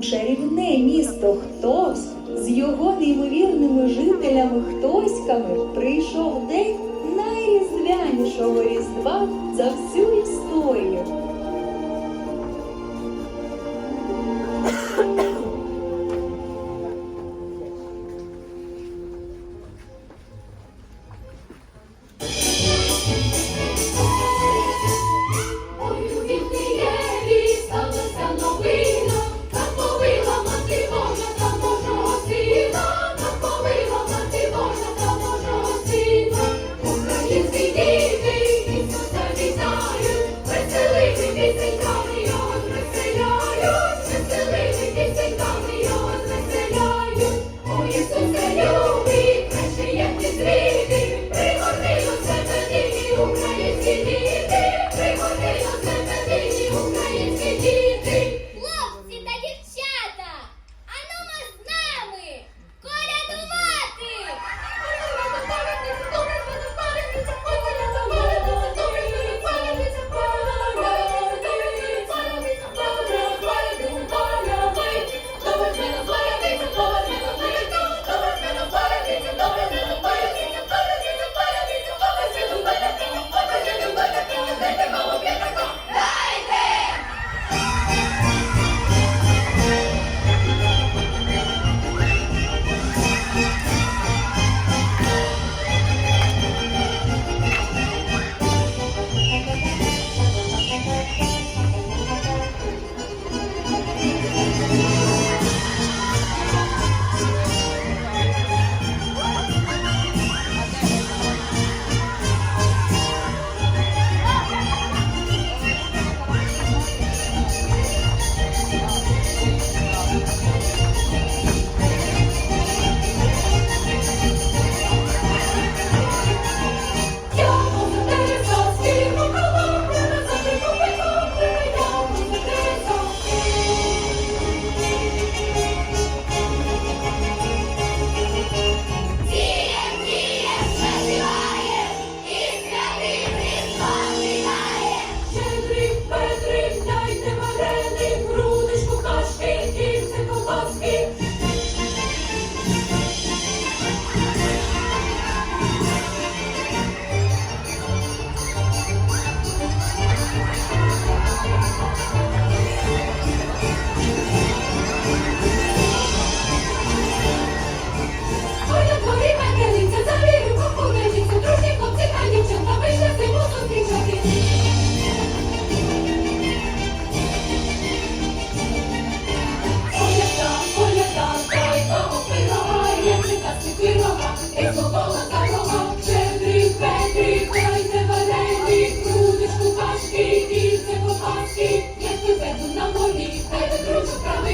чарівне місто хтось з його неймовірними жителями хтоськами прийшов день найрізвянішого різдва за всю історію.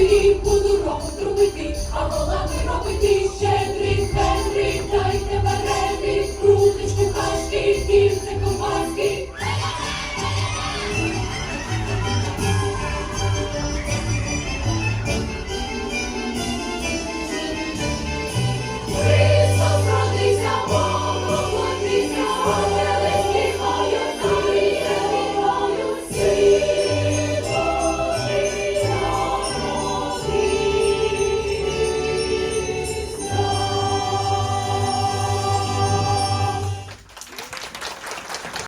я їй буду робити робити, а вона не